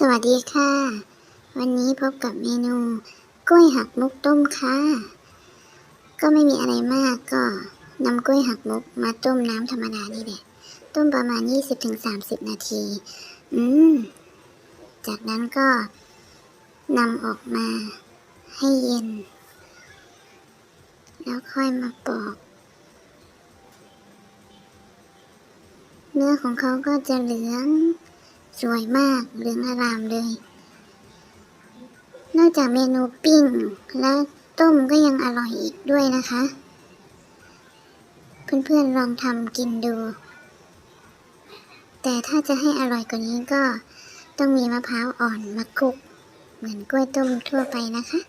สวัสดีค่ะ วันนี้พบกับเมนูกล้วยหักมุกต้มค่ะ ก็ไม่มีอะไรมากก็นำกล้วยหักมุกมาต้มน้ำธรรมดานี่แหละต้มประมาณ 20-30 นาที อืม จากนั้นก็นำออกมาให้เย็น แล้วค่อยมาปอก เนื้อของเขาก็จะเหลือง สวยมากเรืองอารามเลย นอกจากเมนูปิ้ง และต้มก็ยังอร่อยอีกด้วยนะคะ เพื่อนๆลองทำกินดู แต่ถ้าจะให้อร่อยกว่านี้ก็ต้องมีมะพร้าวอ่อนมาคลุก เหมือนกล้วยต้มทั่วไปนะคะ